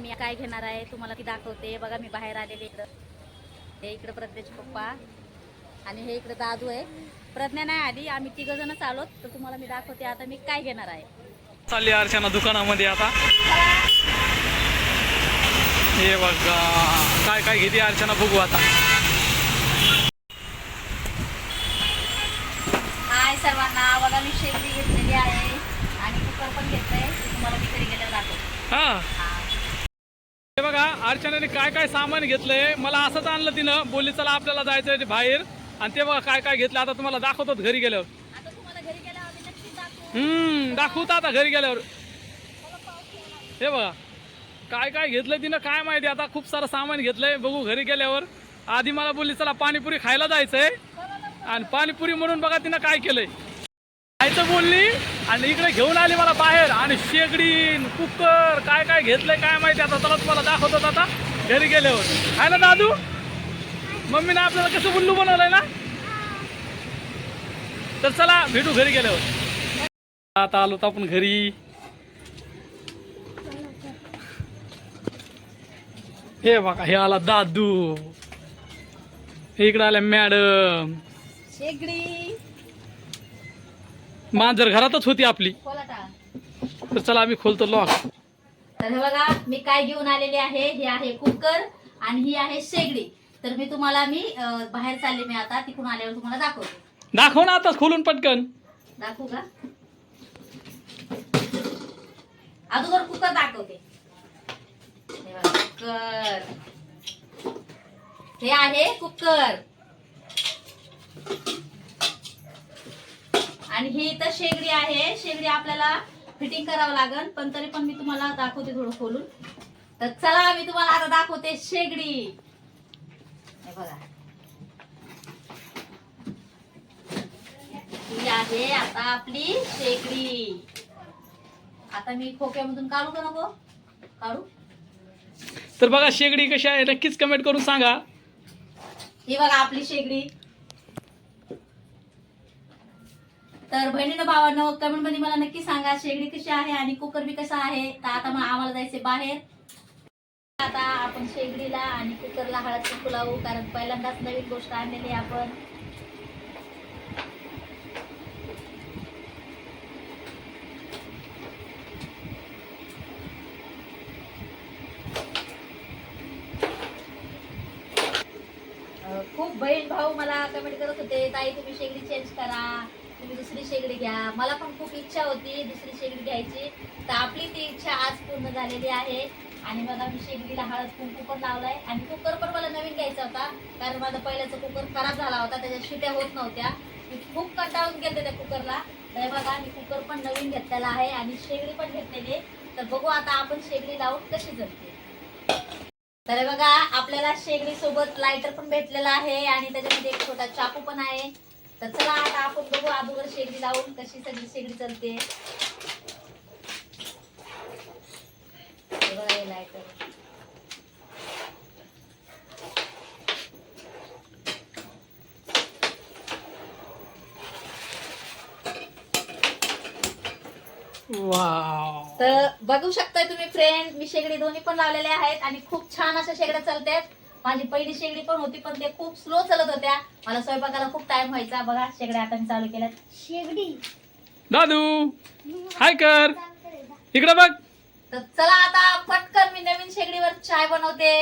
मी काय घेणार आहे तुम्हाला ती दाखवते. बघा मी बाहेर आलेले इकडं. हे इकडं प्रज्ञाचे पप्पा. आणि हे इकडं दादू आहे. प्रज्ञा नाही आली आम्ही तिघ जणच आलो तर तुम्हाला मी दाखवते आता मी काय घेणार आहे. चालली अर्चना दुकानामध्ये आता. हे बघा काय काय घेते अर्चना बघू आता. हाय सर्वांना बघा मी शेगडी घेतलेली आहे. आणि कुकर पण घेतलंय. तुम्हाला मी गेल्यावर दाखवते. हा. अर्चनाने काय काय सामान घेतलंय? मला असंच आणलं तिनं. बोलली चला आपल्याला जायचंय ते बाहेर. आणि ते बघा काय काय घेतलं आता तुम्हाला दाखवतो घरी गेल्यावर. हम्म दाखवतो आता घरी गेल्यावर. हे बघा काय काय घेतलंय तिनं काय माहिती आता. खूप सारं सामान घेतलंय बघू घरी गेल्यावर. आधी मला बोलली चला पाणीपुरी खायला जायचंय. आणि पाणीपुरी म्हणून बघा तिनं काय केलंय. जायचं बोलली आणि इकडे घेऊन आली मला बाहेर. आणि शेगडी कुकर काय काय घेतलंय काय माहिती आता चला तुम्हाला दाखवतो आता. घरी गेल्यावर आहे ना दादू? मम्मीने आपल्याला कसं बुल्लू बनवलंय ना? तर चला भेटू घरी गेल्यावर आता आलो आपण घरी. हे बघा हे आला दादू. इकडे आल्या मॅडम. शेगडी. मांजर घरातच होती आपली. तर चला आम्ही खोलतो लॉक तर हे बघा मी काय घेऊन आलेले आहे? हे आहे कुकर आणि ही आहे शेगडी. तर मी तुम्हाला मी अं, बाहेर चालले मी आता तिकडून आल्यावर तुम्हाला दाखवते. दाखव ना आता खोलून पटकन. दाखवू का? अगोदर कुकर दाखवते. हे बघा, कुकर. हे आहे कुकर. आणि ही इथं शेगडी आहे. शेगडी आपल्याला फिटिंग करावं लागेल. पण तरी पण मी तुम्हाला दाखवते थोडं खोलून. तर चला मी तुम्हाला आता दाखवते शेगडी. हे बघा. ही आहे आता आपली शेगडी. आता मी खोक्यामधून काढू का नको? काढू? तर बघा शेगडी कशी आहे नक्कीच कमेंट करून सांगा. ही बघा आपली शेगडी. तर बहिणीनं भावानं कमेंटमध्ये मला नक्की सांगा शेगडी कशी आहे आणि कुकर बी कसा आहे? तर आता मग आम्हाला जायचे बाहेर. आता आपण शेगडीला आणि कुकरला हळद फुलावू लावू कारण पहिल्यांदाच नवीन गोष्ट आणलेली आपण. खूप बहीण भाऊ मला कमेंट करत होते ताई तुम्ही शेगडी चेंज करा. दुसरी शेगडी घ्या. मला पण खूप इच्छा होती दुसरी शेगडी घ्यायची. तर आपली ती इच्छा आज पूर्ण झालेली आहे. आणि बघा मी शेगडीला हळद कुंकू पण लावलाय. आणि कुकर पण मला नवीन घ्यायचा होता. कारण माझा पहिल्याचा कुकर खराब झाला होता. त्याच्या शिट्या होत नव्हत्या. मी खूप कंटाळून घेते त्या कुकरला. तर बघा मी कुकर पण नवीन घेतलेला आहे. आणि शेगडी पण घेतलेली तर बघू आता आपण शेगडी लावून कशी जगते तर हे बघा आपल्याला शेगडी सोबत लायटर पण भेटलेला आहे. आणि त्याच्यामध्ये एक छोटा चाकू पण आहे. तर चला आता आपण बघू अगोदर शेगडी लावून कशी सगळी शेगडी चालते. तर बघू शकताय तुम्ही फ्रेंड मी शेगडी दोन्ही पण लावलेले आहेत आणि खूप छान अशा शेगड्या चालतात माझी पहिली शेगडी पण होती पण ते खूप स्लो चालत होत्या. मला स्वयंपाकाला खूप टाइम व्हायचा. बघा शेगड्या आता मी चालू केल्यात. शेगडी. दादू हाय कर. इकडे बघ. तर चला आता पटकन मी नवीन शेगडीवर चाय बनवते.